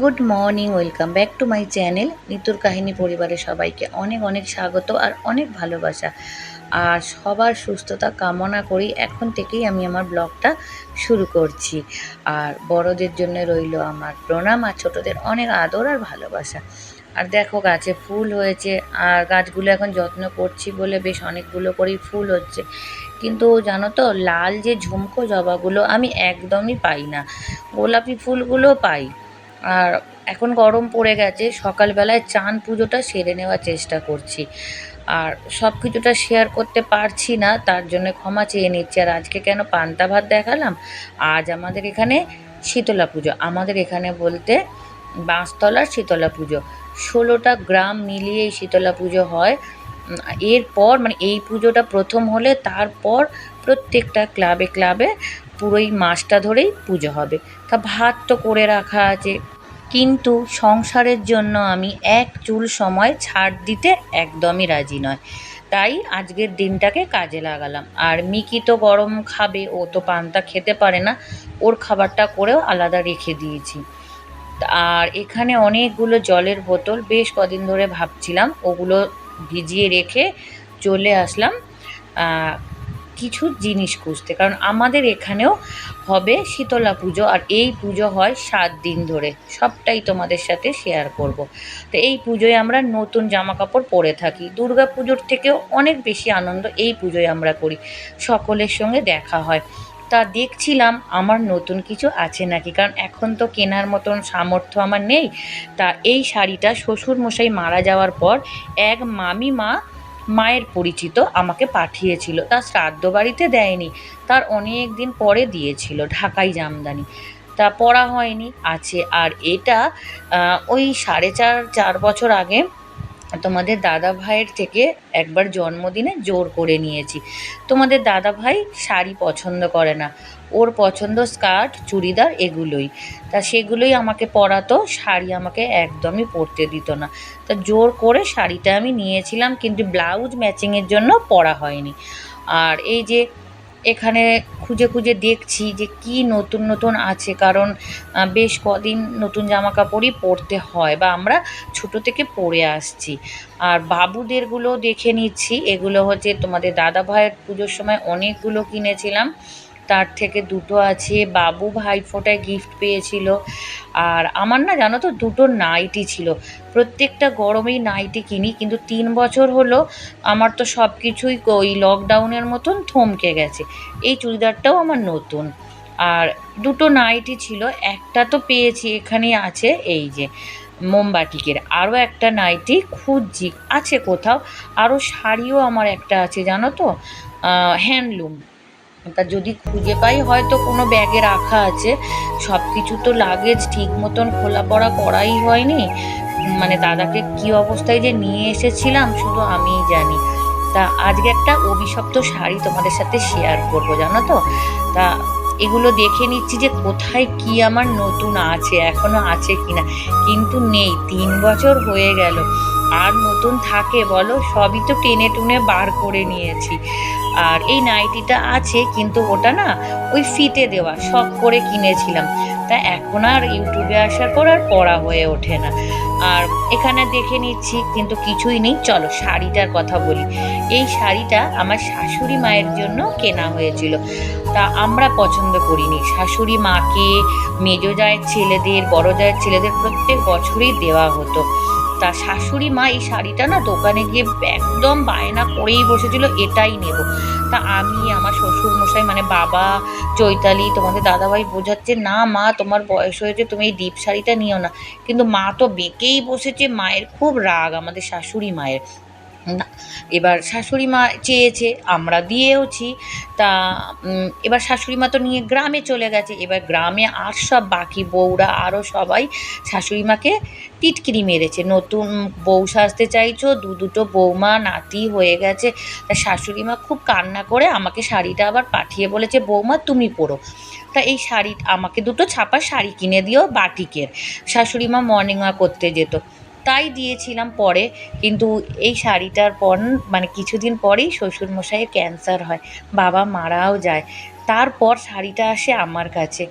Good morning, welcome back to my channel. নিতুর কাহিনী পরিবারের সবাইকে অনেক অনেক স্বাগত আর অনেক ভালোবাসা। আর সবার সুস্থতা কামনা করি এখন থেকেই আমি আমার ব্লগটা শুরু করছি। আর বড়দের জন্য রইল আমার প্রণাম আর ছোটদের অনেক আদর আর ভালোবাসা। আর দেখো গাছে ফুল হয়েছে আর গাছগুলো এখন যত্ন করছি বলে বেশ অনেকগুলো করেই ফুল হচ্ছে। কিন্তু জানো তো, লাল যে ঝুমকো জবাগুলো আমি একদমই পাই না। গোলাপি ফুলগুলো পাই। আর এখন গরম পড়ে গেছে, সকালবেলায় চান পুজোটা সেরে নেওয়ার চেষ্টা করছি। আর সব কিছুটা শেয়ার করতে পারছি না, তার জন্য ক্ষমা চেয়ে নিচ্ছি। আর আজকে কেন পান্তা ভাত দেখালাম? আজ আমাদের এখানে শীতলা পুজো। আমাদের এখানে বলতে বাঁশতলার শীতলা পুজো। ষোলোটা গ্রাম মিলিয়ে এই শীতলা পুজো হয়। এরপর মানে এই পুজোটা প্রথম হলে তারপর প্রত্যেকটা ক্লাবে ক্লাবে পুরো এই মাসটা ধরেই পুজো হবে। তা ভাত তো করে রাখা আছে। কিন্তু সংসারের জন্য আমি এক চুল সময় ছাড় দিতে একদমই রাজি নয়। তাই আজকের দিনটাকে কাজে লাগালাম। আর মিকি তো গরম খাবে, ও তো পান্তা খেতে পারে না। ওর খাবারটা করেও আলাদা রেখে দিয়েছি। আর এখানে অনেকগুলো জলের বোতল, বেশ কদিন ধরে ভাবছিলাম, ওগুলো ভিজিয়ে রেখে চলে আসলাম। কিছু জিনিস খুঁজতে। কারণ আমাদের এখানেও হবে শীতলা পুজো আর এই পুজো হয় সাত দিন ধরে। সবটাই তোমাদের সাথে শেয়ার করব। তো এই পুজোয় আমরা নতুন জামা কাপড় পরে থাকি। দুর্গা পুজোর থেকেও অনেক বেশি আনন্দ এই পুজোয় আমরা করি। সকলের সঙ্গে দেখা হয়। তা দেখছিলাম আমার নতুন কিছু আছে নাকি? কারণ এখন তো কেনার মতন সামর্থ্য আমার নেই। তা এই শাড়িটা শ্বশুরমশাই মারা যাওয়ার পর এক মামি মা মায়ের পরিচিত আমাকে পাঠিয়েছিল। তার শ্রাদ্ধ বাড়িতে দেয়নি। তার অনেক দিন পরে দিয়েছিল, ঢাকাই জামদানি। তা পরা হয়নি, আছে। আর এটা ওই সাড়ে চার চার বছর আগে তোমাদের দাদা ভাইয়ের থেকে একবার জন্মদিনে জোর করে নিয়েছি। তোমাদের দাদা ভাই শাড়ি পছন্দ করে না। ওর পছন্দ স্কার্ট, চুড়িদার এগুলোই। তা সেগুলোই আমাকে পরাতো, শাড়ি আমাকে একদমই পরতে দিত না। তা জোর করে শাড়িটা আমি নিয়েছিলাম, কিন্তু ব্লাউজ ম্যাচিংয়ের জন্য পরা হয়নি। আর এই যে এখানে খুঁজে খুঁজে দেখছি যে কি নতুন নতুন আছে, কারণ বেশ কদিন নতুন জামা কাপড়ই পরতে হয় বা আমরা ছোট থেকে পরে আসছি। আর বাবুদেরগুলো দেখে নিচ্ছি, এগুলো হচ্ছে তোমাদের দাদা ভাইয়ের পুজোর সময় অনেকগুলো কিনেছিলাম। তার থেকে দুটো আছে। বাবু ভাইফোঁটায় গিফট পেয়েছিল। আর আমার না জানো তো দুটো নাইটি ছিল। প্রত্যেকটা গরমেই নাইটি কিনি, কিন্তু তিন বছর হলো আমার তো সব কিছুই ওই লকডাউনের মতন থমকে গেছে। এই চুড়িদারটাও আমার নতুন। আর দুটো নাইটি ছিল। একটা তো পেয়েছি এখানে আছে, এই যে মোমবাটিকের আরও একটা নাইটি খুঁজছি। আছে কোথাও। আরও শাড়িও আমার একটা আছে, জানো তো? হ্যান্ডলুম তা যদি খুঁজে পাই, হয়তো কোনো ব্যাগে রাখা আছে। সব কিছু তো লাগেজ, ঠিক মতন খোলা পড়া করাই হয়নি। মানে দাদাকে কি অবস্থায় যে নিয়ে এসেছিলাম, শুধু আমিই জানি। তা আজকে একটা অভিশপ্ত শাড়ি তোমাদের সাথে শেয়ার করব, জানো তো? তা এগুলো দেখে নিচ্ছি যে কোথায় কি আমার নতুন আছে, এখনও আছে কিনা। কিন্তু নেই, তিন বছর হয়ে গেল। আর নতুন থাকে বলো, সবই তো টেনে টুনে বার করে নিয়েছি। আর এই নাইটিটা আছে, কিন্তু ওটা না ওই ফিতে দেওয়া, শখ করে কিনেছিলাম। তা এখন আর ইউটিউবে আসার পর আর পড়া হয়ে ওঠে না। আর এখানে দেখে নিচ্ছি, কিন্তু কিছুই নেই। চলো, শাড়িটার কথা বলি। এই শাড়িটা আমার শাশুড়ি মায়ের জন্য কেনা হয়েছিল। তা আমরা পছন্দ করিনি। শাশুড়ি মাকে, মেজো জায়ের ছেলেদের, বড় জায়ের ছেলেদের প্রত্যেক বছরই দেওয়া হতো। তা শাশুড়ি মা এই শাড়িটা না দোকানে গিয়ে একদম বায়না করেই বসেছিল, এটাই নেব। তা আমি আমার শ্বশুর মশাই মানে বাবা চৈতালি তোমাদের দাদাভাই বোঝাচ্ছে, না মা, তোমার বয়স হয়েছে, তুমি এই দ্বীপ শাড়িটা নিও না। কিন্তু মা তো বেঁকেই বসেছে, মায়ের খুব রাগ আমাদের শাশুড়ি মায়ের। না এবার শাশুড়ি মা চেয়েছে, আমরা দিয়েওছি। তা এবার শাশুড়ি মা তো নিয়ে গ্রামে চলে গেছে। এবার গ্রামে আর সব বাকি বউরা আরও সবাই শাশুড়ি মাকে টিটকিরি মেরেছে। নতুন বউ সাজতে চাইছো, দু দুটো বৌমা, নাতি হয়ে গেছে। তা শাশুড়ি মা খুব কান্না করে আমাকে শাড়িটা আবার পাঠিয়ে বলেছে, বৌমা, তুমি পরো। তা এই শাড়ি, আমাকে দুটো ছাপা শাড়ি কিনে দিও, বাটিকের। শাশুড়ি মা মর্নিং ওয়াক করতে যেত। তাই দিয়েছিলাম পরে, কিন্তু এই শাড়িটার পর মানে কিছুদিন পরেই শ্বশুরমশাইয়ের ক্যান্সার হয়, বাবা মারাও যায়। তারপর শাড়িটা আসে আমার কাছে।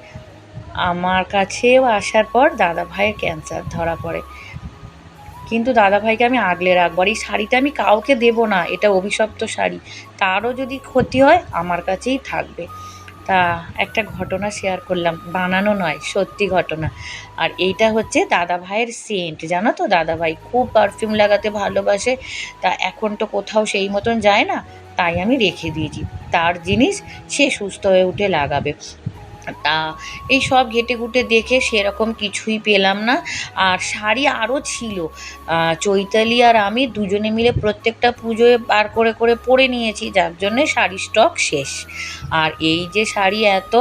আমার কাছেও আসার পর দাদা ভাইয়ের ক্যান্সার ধরা পড়ে। কিন্তু দাদা ভাইকে আমি আগলে রাখব। আর এই শাড়িটা আমি কাউকে দেবো না, এটা অভিশপ্ত শাড়ি। তারও যদি ক্ষতি হয়, আমার কাছেই থাকবে। তা একটা ঘটনা শেয়ার করলাম। বানানো নয়, সত্যি ঘটনা। আর এইটা হচ্ছে দাদা ভাইয়ের সেন্ট জানো তো দাদা ভাই খুব পারফিউম লাগাতে ভালোবাসে। তা এখন তো কোথাও সেই মতন যায় না। তাই আমি রেখে দিয়েছি। তার জিনিস সে সুস্থ হয়ে উঠে লাগাবে। তা এই সব ঘেটে ঘুটে দেখে সেরকম কিছুই পেলাম না। আর শাড়ি আরও ছিল। চৈতালি আর আমি দুজনে মিলে প্রত্যেকটা পুজোয় বার করে করে পরে নিয়েছি, যার জন্যে শাড়ির স্টক শেষ। আর এই যে শাড়ি এত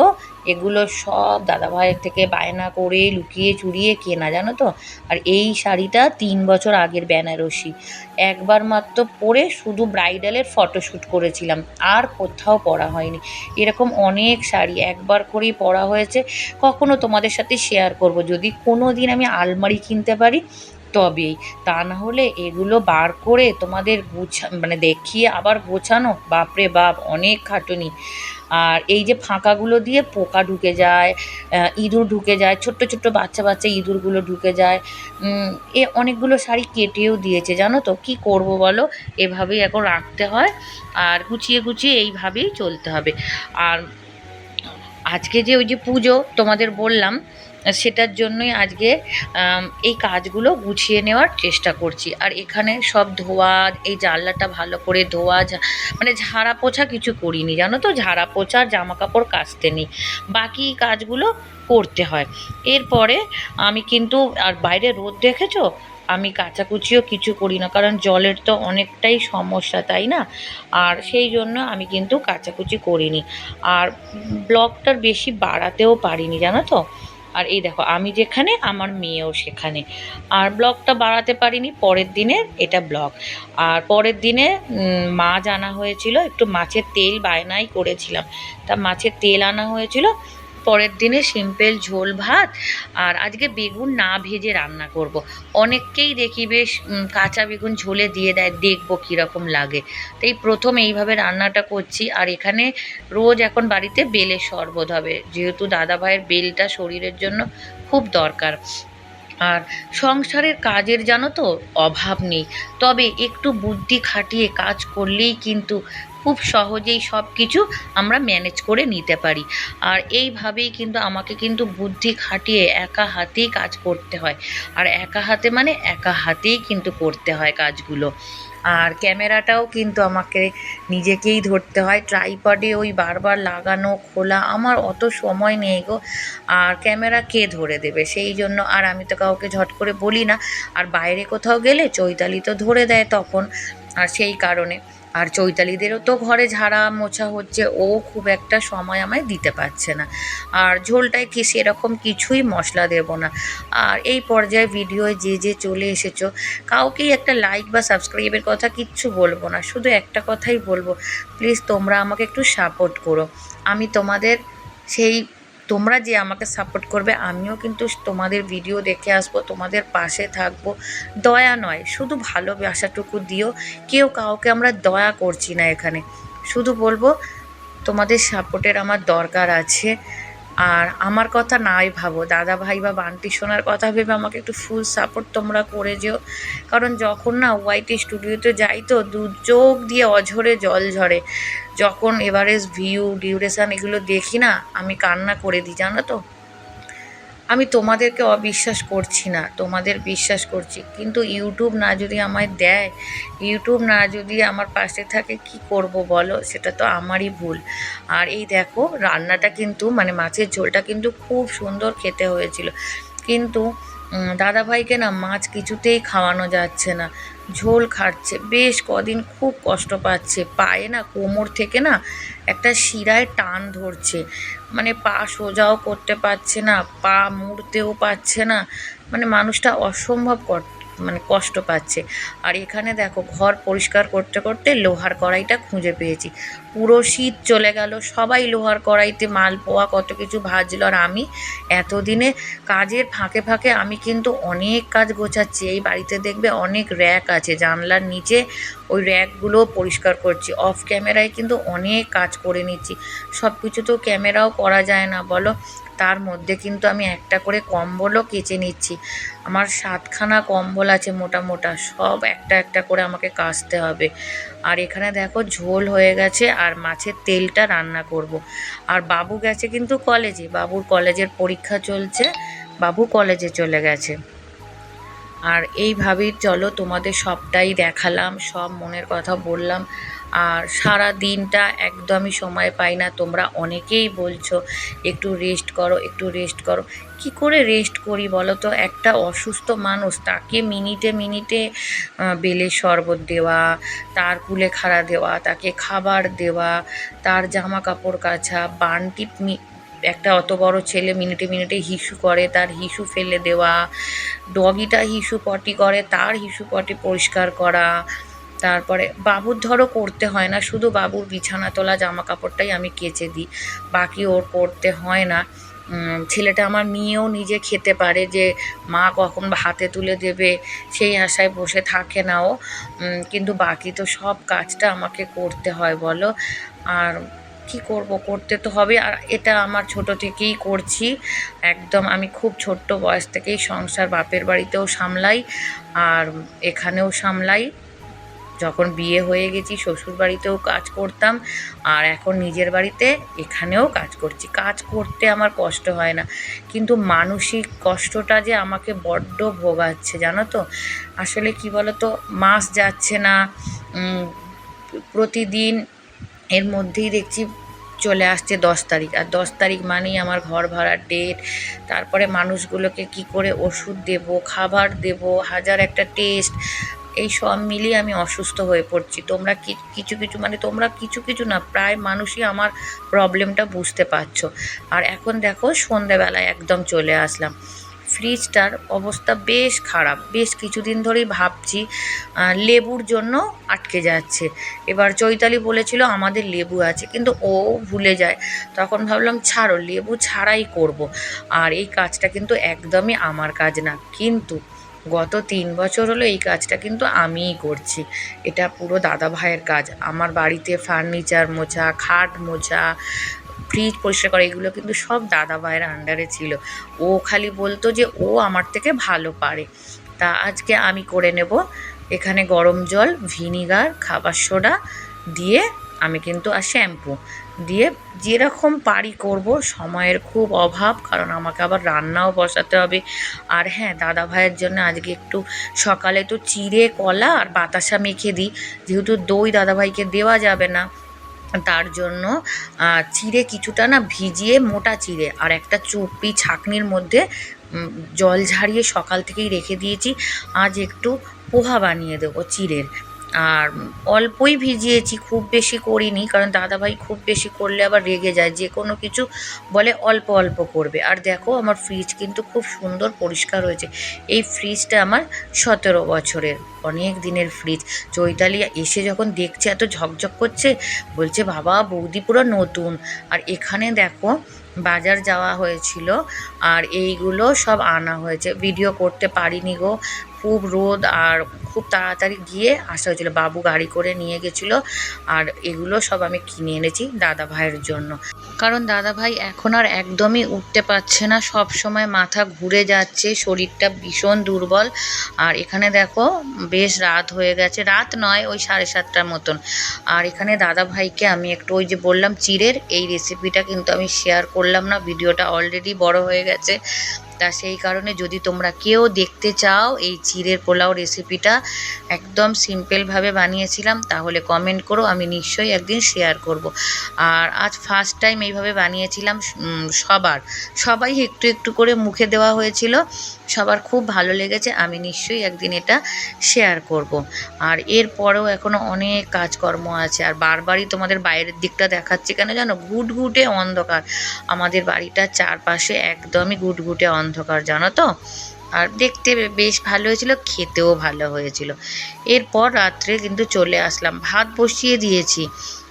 এগুলো সব দাদাভাইয়ের থেকে বায়না করে লুকিয়ে চুরিয়ে কেনা, জানো তো? আর এই শাড়িটা তিন বছর আগের বেনারসি। একবার মাত্র পরে শুধু ব্রাইডালের ফটোশ্যুট করেছিলাম, আর কোথাও পরা হয়নি। এরকম অনেক শাড়ি একবার করেই পরা হয়েছে, কখনো তোমাদের সাথে শেয়ার করব। যদি কোনো দিন আমি আলমারি কিনতে পারি, তবেই। তা না হলে এগুলো বার করে তোমাদের গুছা মানে দেখিয়ে আবার গোছানো? বাপরে বাপ, অনেক খাটুনি। আর এই যে ফাঁকাগুলো দিয়ে পোকা ঢুকে যায় ইঁদুর ঢুকে যায়, ছোট্ট ছোট্ট বাচ্চা বাচ্চা ইঁদুরগুলো ঢুকে যায়। এ অনেকগুলো শাড়ি কেটেও দিয়েছে, জানো তো? কি করব বলো? এভাবেই এখন রাখতে হয় আর গুছিয়ে গুছিয়ে এইভাবেই চলতে হবে। আর আজকে যে ওই যে পুজো তোমাদের বললাম সেটার জন্যই আজকে এই কাজগুলো গুছিয়ে নেওয়ার চেষ্টা করছি। আর এখানে সব ধোয়া, এই জানলাটা ভালো করে ধোয়া মানে ঝাড়া পোছা কিছু করিনি, জানো তো? ঝাড়া পোছা জামা কাপড় কাচতে নেই। বাকি কাজগুলো করতে হয়। এরপরে আমি কিন্তু, আর বাইরে রোদ দেখেছ? আমি কাচাকুচিও কিছু করি না, কারণ জলের তো অনেকটাই সমস্যা, তাই না? আর সেই জন্য আমি কিন্তু কাচাকুচি করিনি। আর ব্লগটার বেশি বাড়াতেও পারিনি, জানো তো? আর এই দেখো, আমি যেখানে, আমার মেয়েও সেখানে। আর ব্লগটা বাড়াতে পারিনি, পরের দিনে এটা ব্লগ। আর পরের দিনে মাছ আনা হয়েছিল, একটু মাছের তেল বায়নাই করেছিলাম। তা মাছের তেল আনা হয়েছিল পরের দিনে সিম্পল ঝোল ভাত আর আজকে বেগুন না ভেজে রান্না করব। অনেককেই দেখি বেশ কাঁচা বেগুন ঝোলে দিয়ে দেয়, দেখব কীরকম লাগে। তো এই প্রথম এইভাবে রান্নাটা করছি আর এখানে রোজ এখন বাড়িতে বেলের শরবত হবে। যেহেতু দাদা ভাইয়ের বেলটা শরীরের জন্য খুব দরকার। আর সংসারের কাজের জানো তো, অভাব নেই। তবে একটু বুদ্ধি খাটিয়ে কাজ করলেই কিন্তু খুব সহজেই সব কিছু আমরা ম্যানেজ করে নিতে পারি। আর এইভাবেই কিন্তু আমাকে কিন্তু বুদ্ধি খাটিয়ে একা হাতেই কাজ করতে হয়। আর একা হাতে মানে একা হাতেই কিন্তু করতে হয় কাজগুলো। আর ক্যামেরাটাও কিন্তু আমাকে নিজেকেই ধরতে হয়। ট্রাইপডে ওই বারবার লাগানো, খোলা আমার অত সময় নেই গো। আর ক্যামেরা কে ধরে দেবে? সেই জন্য আর আমি তো কাউকে ঝট করে বলি না। আর বাইরে কোথাও গেলে চৈতালি তো ধরে দেয় তখন। আর সেই কারণে আর চৈতালিদেরও তো ঘরে ঝাড়া মোছা হচ্ছে, ও খুব একটা সময় আমায় দিতে পারছে না। আর ঝোলটায় কি সেরকম কিছুই মশলা দেব না। আর এই পর্যায়ে ভিডিওয় যে যে চলে এসেছ, কাউকেই একটা লাইক বা সাবস্ক্রাইবের কথা কিচ্ছু বলব না, শুধু একটা কথাই বলব প্লিজ তোমরা আমাকে একটু সাপোর্ট করো। আমি তোমাদের সেই তোমরা যে আমাকে সাপোর্ট করবে, আমিও কিন্তু তোমাদের ভিডিও দেখে আসব, তোমাদের পাশে থাকব। দয়া নয়, শুধু ভালোবাসাটুকু দিও। কেউ কাউকে আমরা দয়া করছি না এখানে। শুধু বলব, তোমাদের সাপোর্টের আমার দরকার আছে। আর আমার কথা নাই ভাবো। দাদা ভাই বা বান্টি সোনার কথা ভেবে আমাকে একটু ফুল সাপোর্ট তোমরা করে যেও। কারণ যখন না ওয়াইটি স্টুডিওতে যাই তো দু চোখ দিয়ে অঝরে জল ঝরে। যখন এভারেস্ট ভিউ ডিউরেশন এগুলো দেখি না, আমি কান্না করে দিই, জানো তো? আমি তোমাদেরকে অবিশ্বাস করছি না, তোমাদের বিশ্বাস করছি। কিন্তু ইউটিউব না যদি আমায় দেয় ইউটিউব না যদি আমার পাশে থাকে, কি করব বলো? সেটা তো আমারই ভুল। আর এই দেখো, রান্নাটা কিন্তু মানে মাছের ঝোলটা কিন্তু খুব সুন্দর খেতে হয়েছিল। কিন্তু দাদাভাইকে না মাছ কিছুতেই খাওয়ানো যাচ্ছে না। ঝোল খাচ্ছে। বেশ কদিন খুব কষ্ট পাচ্ছে। পায়ে না কোমর থেকে না একটা শিরায় টান ধরছে। মানে পা সোজাও করতে পারছে না, পা মুড়তেও পারছে না। মানে মানুষটা অসম্ভব মানে কষ্ট পাচ্ছে। আর এখানে দেখো, ঘর পরিষ্কার করতে করতে লোহার কড়াইটা খুঁজে পেয়েছি। পুরো শীত চলে গেল, সবাই লোহার কড়াইতে মাল পোয়া, কত কিছু ভাজলো আর আমি এতদিনে কাজের ফাঁকে ফাঁকে আমি কিন্তু অনেক কাজ গোছাচ্ছি। এই বাড়িতে দেখবে অনেক র্যাক আছে, জানলার নিচে ওই র্যাকগুলো পরিষ্কার করছি। অফ ক্যামেরায় কিন্তু অনেক কাজ করে নিচ্ছি। সব কিছু তো ক্যামেরাও করা যায় না, বলো। তার মধ্যে কিন্তু আমি একটা করে কম্বলও কেচে নিচ্ছি। আমার সাতখানা কম্বল আছে মোটা মোটা সব একটা একটা করে আমাকে কাচতে হবে। আর এখানে দেখো ঝোল হয়ে গেছে আর মাছের তেলটা রান্না করব। আর বাবু গেছে কিন্তু কলেজে, বাবুর কলেজের পরীক্ষা চলছে, বাবু কলেজে চলে গেছে। আর এইভাবেই চলো তোমাদের সবটাই দেখালাম, সব মনের কথা বললাম। আর সারা দিনটা একদমই সময় পাই না। তোমরা অনেকেই বলছো, একটু রেস্ট করো, একটু রেস্ট করো। কি করে রেস্ট করি বলো তো? একটা অসুস্থ মানুষ, তাকে মিনিটে মিনিটে বেলের শরবত দেওয়া, তার কুলে খাড়া দেওয়া, তাকে খাবার দেওয়া, তার জামা কাপড় কাচা, বানটি একটা অত বড় ছেলে মিনিটে মিনিটে হিসু করে, তার হিসু ফেলে দেওয়া ডগিটা হিসু পটি করে, তার হিসু পটি পরিষ্কার করা তারপরে বাবুর ধরো করতে হয় না, শুধু বাবুর বিছানা তোলা জামা কাপড়টাই আমি কেচে দিই। বাকি ওর করতে হয় না। ছেলেটা আমার নিয়েও নিজে খেতে পারে যে, মা কখন হাতে তুলে দেবে? সেই আশায় বসে থাকে না ও। কিন্তু বাকি তো সব কাজটা আমাকে করতে হয়, বলো। আর কি করব? করতে তো হবে। আর এটা আমার ছোট থেকেই করছি। একদম আমি খুব ছোট্ট বয়স থেকেই সংসার বাপের বাড়িতেও সামলাই, আর এখানেও সামলাই। যখন বিয়ে হয়ে গেছি শ্বশুর বাড়িতেও কাজ করতাম আর এখন নিজের বাড়িতে এখানেও কাজ করছি। কাজ করতে আমার কষ্ট হয় না, কিন্তু মানসিক কষ্টটা যে আমাকে বড্ড ভোগাচ্ছে, জানো তো? আসলে কি বলো তো মাস যাচ্ছে না প্রতিদিন এর মধ্যেই দেখছি চলে আসছে দশ তারিখ। আর দশ তারিখ মানেই আমার ঘর ভাড়ার ডেট তারপরে মানুষগুলোকে কি করে ওষুধ দেব, খাবার দেব, হাজার একটা টেস্ট এই সব মিলিয়ে আমি অসুস্থ হয়ে পড়ছি। তোমরা কিছু কিছু মানে তোমরা কিছু কিছু না, প্রায় মানুষই আমার প্রবলেমটা বুঝতে পারছ। আর এখন দেখো সন্ধেবেলায় একদম চলে আসলাম। ফ্রিজটার অবস্থা বেশ খারাপ। বেশ কিছুদিন ধরেই ভাবছি লেবুর জন্য আটকে যাচ্ছে। এবার চৈতালি বলেছিল আমাদের লেবু আছে, কিন্তু ও ভুলে যায়। তখন ভাবলাম, ছাড়ো, লেবু ছাড়াই করব। আর এই কাজটা কিন্তু একদমই আমার কাজ না। কিন্তু গত তিন বছর হলো এই কাজটা কিন্তু আমিই করছি। এটা পুরো দাদা ভাইয়ের কাজ। আমার বাড়িতে ফার্নিচার মোছা, খাট মোছা ফ্রিজ পরিষ্কার করা, এগুলো কিন্তু সব দাদা ভাইয়ের আন্ডারে ছিল। ও খালি বলতো যে ও আমার থেকে ভালো পারে। তা আজকে আমি করে নেব। এখানে গরম জল ভিনিগার খাবার সোডা দিয়ে আমি কিন্তু আর শ্যাম্পু দিয়ে যেরকম পারি করব, সময়ের খুব অভাব, কারণ আমাকে আবার রান্নাও বসাতে হবে। আর হ্যাঁ দাদা ভাইয়ের জন্য আজকে একটু সকালে তো চিড়ে কলা আর বাতাসা মেখে দিই, যেহেতু দই দাদা ভাইকে দেওয়া যাবে না, তার জন্য চিড়ে কিছুটা না ভিজিয়ে মোটা চিড়ে আর একটা চুপি ছাকনির মধ্যে জল ঝারিয়ে সকাল থেকেই রেখে দিয়েছি। আজ একটু পোহা বানিয়ে দেবো চিড়ের। আর অল্পই ভিজিয়েছি, খুব বেশি করিনি, কারণ দাদাভাই খুব বেশি করলে আবার রেগে যায়, যে কোনো কিছু বলে অল্প অল্প করবে। আর দেখো আমার ফ্রিজ কিন্তু খুব সুন্দর পরিষ্কার হয়েছে। এই ফ্রিজটা আমার সতেরো বছরের, অনেক দিনের ফ্রিজ চৈতালি এসে যখন দেখছে, এত ঝকঝক করছে, বলছে, বাবা, বৌদি পুরো নতুন। আর এখানে দেখো বাজার যাওয়া হয়েছিল, আর এইগুলো সব আনা হয়েছে। ভিডিও করতে পারিনি গো খুব রোদ আর খুব তাড়াতাড়ি গিয়ে আসা হয়েছিল। বাবু গাড়ি করে নিয়ে গেছিল আর এগুলো সব আমি কিনে এনেছি দাদা ভাইয়ের জন্য। কারণ দাদা ভাই এখন আর একদমই উঠতে পারছে না, সব সময় মাথা ঘুরে যাচ্ছে, শরীরটা ভীষণ দুর্বল। আর এখানে দেখো, বেশ রাত হয়ে গেছে, রাত নয়, ওই সাড়ে সাতটার মতন। আর এখানে দাদা ভাইকে আমি একটু ওই যে বললাম, চিড়ের, এই রেসিপিটা কিন্তু আমি শেয়ার করলাম না, ভিডিওটা অলরেডি বড় হয়ে গেছে। তা সেই কারণে যদি তোমরা কেউ দেখতে চাও এই চিড়ের পোলাও রেসিপিটা একদম সিম্পলভাবে বানিয়েছিলাম, তাহলে কমেন্ট করো, আমি নিশ্চয়ই একদিন শেয়ার করব। আর আজ ফার্স্ট টাইম এইভাবে বানিয়েছিলাম সবার, সবাই একটু একটু করে মুখে দেওয়া হয়েছিল, সবার খুব ভালো লেগেছে, আমি নিশ্চয়ই একদিন এটা শেয়ার করব। আর এরপরেও এখনও অনেক কাজকর্ম আছে, আর বারবারই তোমাদের বাইরের দিকটা দেখাচ্ছি কেন জানো? ঘুটঘুটে অন্ধকার, আমাদের বাড়িটার চারপাশে একদমই ঘুটঘুটে অন্ধকার জানো তো? আর দেখতে বেশ ভালো হয়েছিল, খেতেও ভালো হয়েছিল। এরপর রাত্রে কিন্তু চলে আসলাম, ভাত বসিয়ে দিয়েছি।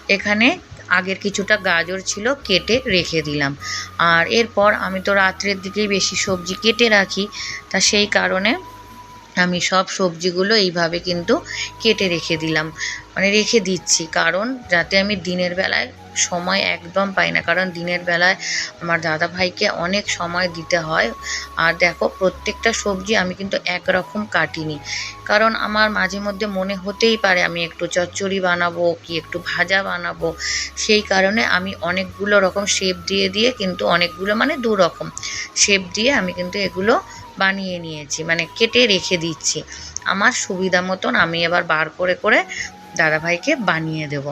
এখানে আগের কিছুটা গাজর ছিল, কেটে রেখে দিলাম। আর এরপর আমি তো রাত্রের দিকেই বেশি সবজি কেটে রাখি, তা সেই কারণে আমি সব সবজিগুলো এইভাবে কিন্তু কেটে রেখে দিলাম। মানে রেখে দিচ্ছি, কারণ যাতে আমি দিনের বেলায় সময় একদম পাই না। কারণ দিনের বেলায় আমার দাদা ভাইকে অনেক সময় দিতে হয়। আর দেখো, প্রত্যেকটা সবজি আমি কিন্তু একরকম কাটিনি। কারণ আমার মাঝে মধ্যে মনে হতেই পারে আমি একটু চচ্চড়ি বানাবো কি একটু ভাজা বানাবো। সেই কারণে আমি অনেকগুলো রকম শেপ দিয়ে দিয়ে কিন্তু অনেকগুলো মানে দু রকম শেপ দিয়ে আমি কিন্তু এগুলো বানিয়ে নিয়েছি মানে কেটে রেখে দিচ্ছি। আমার সুবিধা মতন আমি এবার বার করে করে দাদাভাইকে বানিয়ে দেব।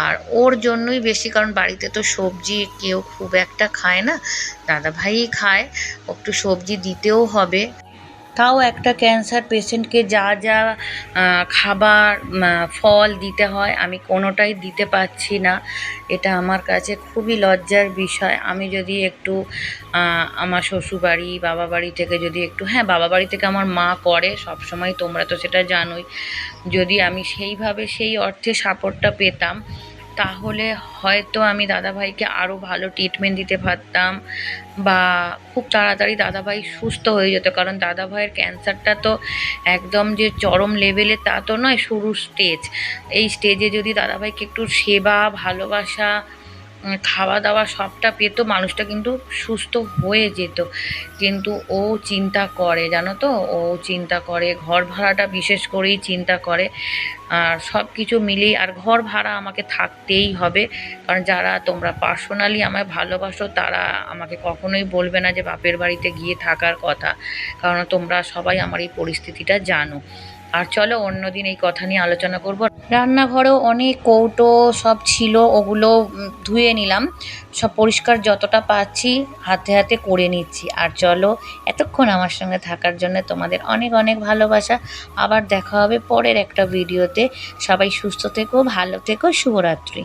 আর ওর জন্যই বেশি, কারণ বাড়িতে তো সবজি কেউ খুব একটা খায় না। দাদা দাদাভাইই খায়, একটু সবজি দিতেও হবে। তাও একটা ক্যান্সার পেশেন্টকে যা যা খাবার ফল দিতে হয়, আমি কোনোটাই দিতে পারছি না। এটা আমার কাছে খুবই লজ্জার বিষয়। আমি যদি একটু আমার শ্বশুরবাড়ি বাবা বাড়ি থেকে যদি একটু হ্যাঁ বাবা বাড়ি থেকে আমার মা করে সব সময় তোমরা তো সেটা জানোই। যদি আমি সেইভাবে সেই অর্থে সাপোর্টটা পেতাম, তাহলে হয়তো আমি দাদাভাইকে আরও ভালো ট্রিটমেন্ট দিতে পারতাম বা খুব তাড়াতাড়ি দাদাভাই সুস্থ হয়ে যেত। কারণ দাদাভাইয়ের ক্যান্সারটা তো একদম যে চরম লেভেলে তা তো নয় শুরু স্টেজ এই স্টেজে যদি দাদাভাইকে একটু সেবা, ভালোবাসা খাওয়া দাওয়া সবটা পেতো, মানুষটা কিন্তু সুস্থ হয়ে যেত। কিন্তু ও চিন্তা করে, জানো তো? ও চিন্তা করে, ঘর ভাড়াটা বিশেষ করেই চিন্তা করে। আর সব কিছু মিলিয়ে, আর ঘর ভাড়া আমাকে থাকতেই হবে। কারণ যারা তোমরা পার্সোনালি আমায় ভালোবাসো, তারা আমাকে কখনোই বলবে না যে বাপের বাড়িতে গিয়ে থাকার কথা। কারণ তোমরা সবাই আমার এই পরিস্থিতিটা জানো। আর চলো অন্যদিন এই কথা নিয়ে আলোচনা করব। রান্নাঘরেও অনেক কৌটো সব ছিল, ওগুলো ধুয়ে নিলাম। সব পরিষ্কার যতটা পাচ্ছি, হাতে হাতে করে নিচ্ছি। আর চলো এতক্ষণ আমার সঙ্গে থাকার জন্য তোমাদের অনেক অনেক ভালোবাসা। আবার দেখা হবে পরের একটা ভিডিওতে। সবাই সুস্থ থেকো, ভালো থেকো, শুভরাত্রি।